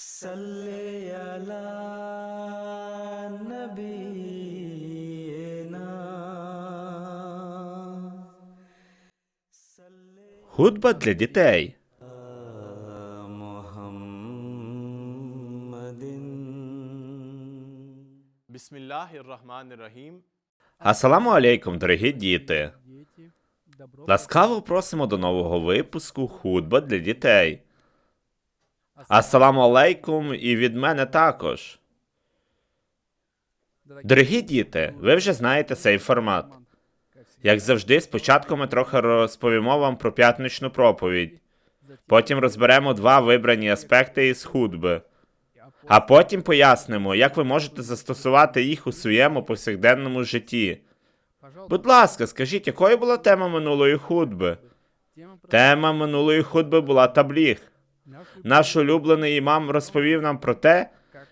صل على نبينا Худба для дітей. محمد Бісміллахір-Рахманір-Рахім. Асаламу алейкум, дорогі діти. Ласкаво просимо до нового випуску Худба для дітей. Асаламу алейкум і від мене також. Дорогі діти, ви вже знаєте цей формат. Як завжди, спочатку ми трохи розповімо вам про п'ятничну проповідь. Потім розберемо два вибрані аспекти із худби. А потім пояснимо, як ви можете застосувати їх у своєму повсякденному житті. Будь ласка, скажіть, якою була тема минулої худби? Тема минулої худби була табліг. Наш улюблений імам розповів нам про те,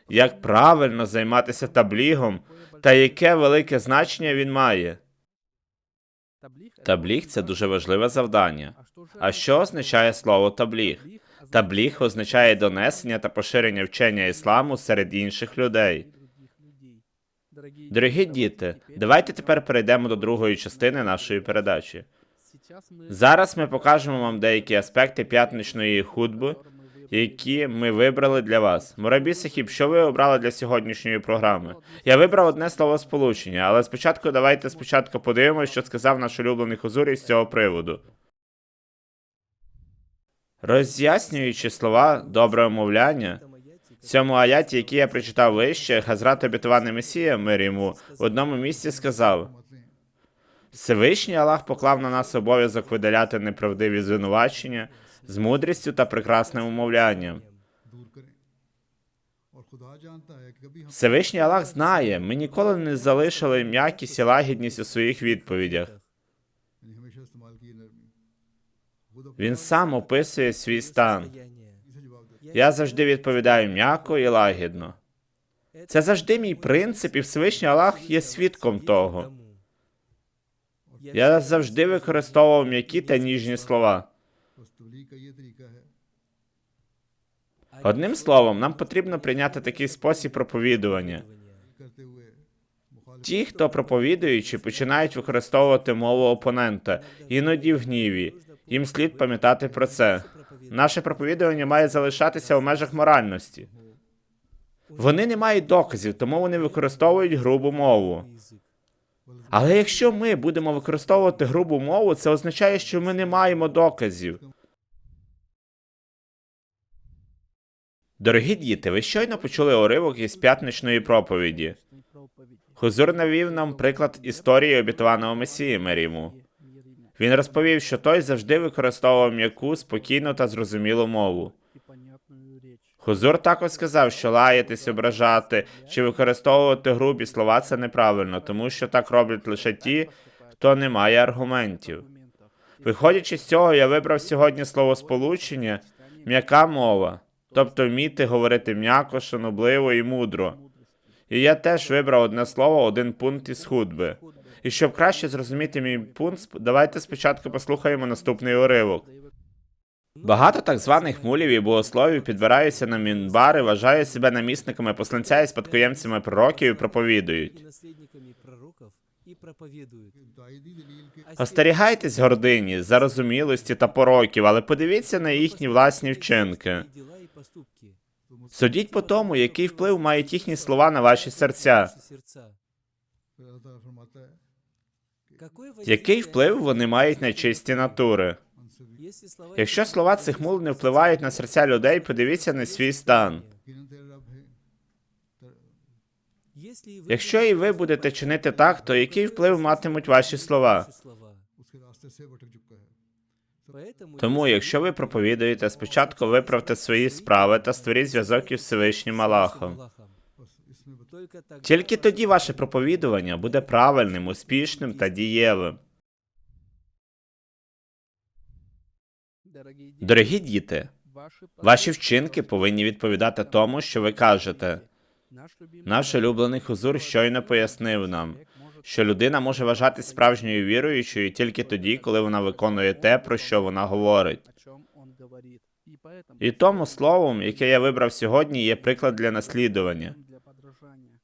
як правильно займатися таблігом та яке велике значення він має. Табліг це дуже важливе завдання. А що означає слово табліг? Табліг означає донесення та поширення вчення ісламу серед інших людей. Дорогі діти, давайте тепер перейдемо до другої частини нашої передачі. Зараз ми покажемо вам деякі аспекти п'ятничної худби, які ми вибрали для вас. Мурабі Сахіб, що ви обрали для сьогоднішньої програми? Я вибрав одне слово сполучення, але спочатку давайте спочатку подивимося, що сказав наш улюблений хузурій з цього приводу. Роз'яснюючи слова добре умовляння, цьому аяті, який я прочитав вище, Газрат обітуваний Месія, мир йому, в одному місці сказав: Всевишній Аллах поклав на нас обов'язок видаляти неправдиві звинувачення з мудрістю та прекрасним умовлянням. Всевишній Аллах знає, ми ніколи не залишили м'якість і лагідність у своїх відповідях. Він сам описує свій стан. Я завжди відповідаю м'яко і лагідно. Це завжди мій принцип, і Всевишній Аллах є свідком того. Я завжди використовував м'які та ніжні слова. Одним словом, нам потрібно прийняти такий спосіб проповідування. Ті, хто проповідуючи, починають використовувати мову опонента, іноді в гніві. Їм слід пам'ятати про це. Наше проповідування має залишатися у межах моральності. Вони не мають доказів, тому вони використовують грубу мову. Але якщо ми будемо використовувати грубу мову, це означає, що ми не маємо доказів. Дорогі діти, ви щойно почули уривок із п'ятничної проповіді. Хузур навів нам приклад історії обітованого Месії Меріму. Він розповів, що той завжди використовував м'яку, спокійну та зрозумілу мову. Хузур також сказав, що лаятись, ображати чи використовувати грубі слова це неправильно, тому що так роблять лише ті, хто не має аргументів. Виходячи з цього, я вибрав сьогодні словосполучення м'яка мова, тобто вміти говорити м'яко, шанобливо і мудро. І я теж вибрав одне слово, один пункт із худби. І щоб краще зрозуміти мій пункт, давайте спочатку послухаємо наступний уривок. Ну, Багато так званих мулів і богословів підбираються на мінбари, вважають себе намісниками посланця і спадкоємцями пророків і проповідують. Остерігайтесь гордині, зарозумілості та пороків, але подивіться на їхні власні вчинки. Судіть по тому, який вплив мають їхні слова на ваші серця. Який вплив вони мають на чисті натури? Якщо слова цих мул не впливають на серця людей, подивіться на свій стан. Якщо і ви будете чинити так, то який вплив матимуть ваші слова? Тому, якщо ви проповідуєте, спочатку виправте свої справи та створіть зв'язок із Всевишнім Аллахом. Тільки тоді ваше проповідування буде правильним, успішним та дієвим. Дорогі діти, ваши ваші вчинки повинні відповідати тому, що ви кажете. Наш любимый Наш улюблений хузур щойно пояснив нам, що людина може вважатись справжньою віруючою тільки тоді, коли вона виконує те, про що вона говорить. о чем он говорит. И поэтому І тому словом, яке я вибрав сьогодні, є приклад для наслідування. для подражания.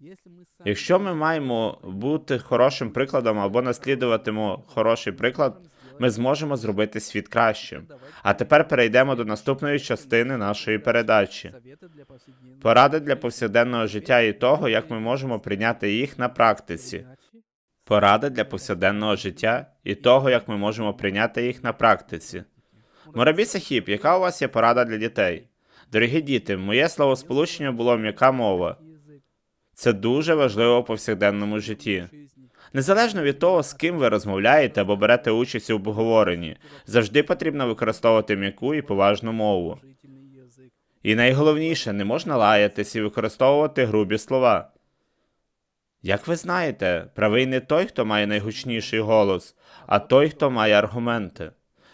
Если мы сами Якщо ми маємо бути хорошим прикладом або наслідуватимо хороший приклад, ми зможемо зробити світ кращим. А тепер перейдемо до наступної частини нашої передачі. Поради для повсякденного життя і того, як ми можемо прийняти їх на практиці. Поради для повсякденного життя і того, як ми можемо прийняти їх на практиці. Мурабі Сахіб, яка у вас є порада для дітей? Дорогі діти, моє словосполучення було м'яка мова. Це дуже важливо у повсякденному житті. Незалежно від того, з ким ви розмовляєте або берете участь у обговоренні, завжди потрібно використовувати м'яку і поважну мову. І найголовніше, не можна лаятись і використовувати грубі слова. Як ви знаєте, правий не той, хто має найгучніший голос, а той, хто має аргументи.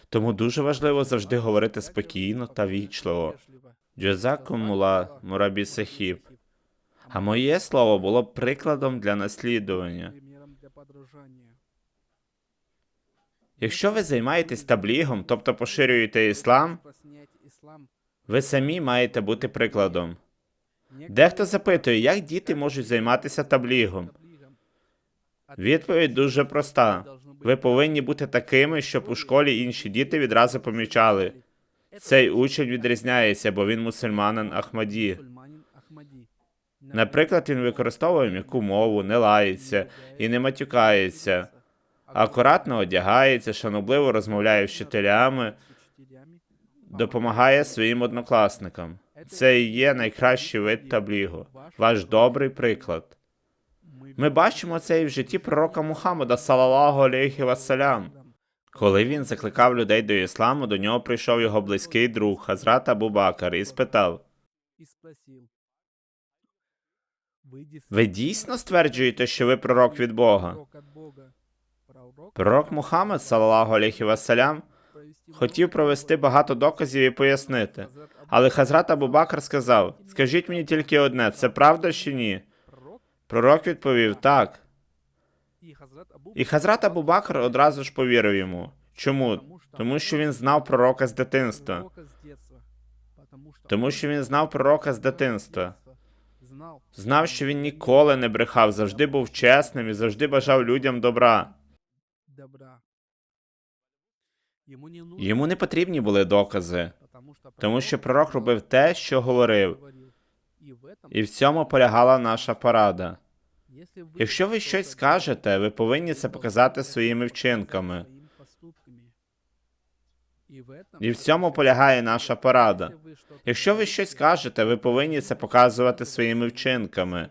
Тому дуже важливо завжди говорити спокійно та вічливо. Вежливо. Джазакумула Мурабі Сахіб. А моє слово було прикладом для наслідування. Якщо ви займаєтесь таблігом, тобто поширюєте іслам, ви самі маєте бути прикладом. Дехто запитує, як діти можуть займатися таблігом. Відповідь дуже проста. Ви повинні бути такими, щоб у школі інші діти відразу помічали. Цей учень відрізняється, бо він мусульманин Ахмаді. Наприклад, він використовує м'яку мову, не лається і не матюкається, акуратно одягається, шанобливо розмовляє з вчителями, допомагає своїм однокласникам. Це і є найкращий вид таблігу. Ваш добрий приклад. Ми бачимо це і в житті пророка Мухаммада, салалаху алейхі вассалям. Коли він закликав людей до ісламу, до нього прийшов його близький друг Хазрат Абу Бакар і спитав: Ви дійсно стверджуєте, що ви пророк від Бога? Пророк Мухаммад, салалаху алейхі вассалям, хотів провести багато доказів і пояснити. Але Хазрат Абу Бакр сказав: Скажіть мені тільки одне, це правда чи ні? Пророк відповів так. І Хазрат Абу Бакр одразу ж повірив йому. Чому? Тому що він знав пророка з дитинства. Тому що він знав пророка з дитинства. Знал. Знав, що він ніколи не брехав, завжди був чесним і завжди бажав людям добра. Добра. Ему не нужно, Йому не потрібні були докази, потому что тому що пророк пророк робив те, що говорив, говорил. И в этом, і в цьому полягала наша порада. если вы Якщо ви что-то щось скажете, ви повинні вы це должны показати это своїми показать вчинками. І в цьому полягає наша порада. Якщо ви щось кажете, ви повинні це показувати своїми вчинками.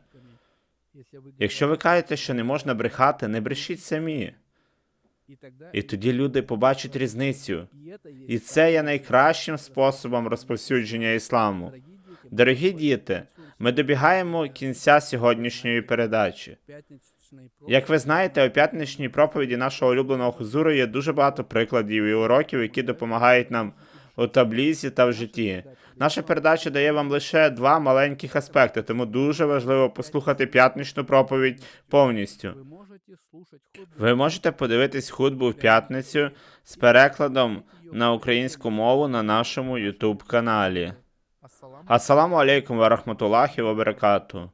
Якщо ви кажете, що не можна брехати, не брешіть самі. І тоді люди побачать різницю. І це є найкращим способом розповсюдження ісламу. Дорогі діти, ми добігаємо кінця сьогоднішньої передачі. Як ви знаєте, у п'ятничній проповіді нашого улюбленого хузуру є дуже багато прикладів і уроків, які допомагають нам у таблізі та в житті. Наша передача дає вам лише два маленьких аспекти, тому дуже важливо послухати п'ятничну проповідь повністю. Ви можете подивитись худбу в п'ятницю з перекладом на українську мову на нашому YouTube каналі. Ассаламу алейкум ва рахматуллахі ва баракату.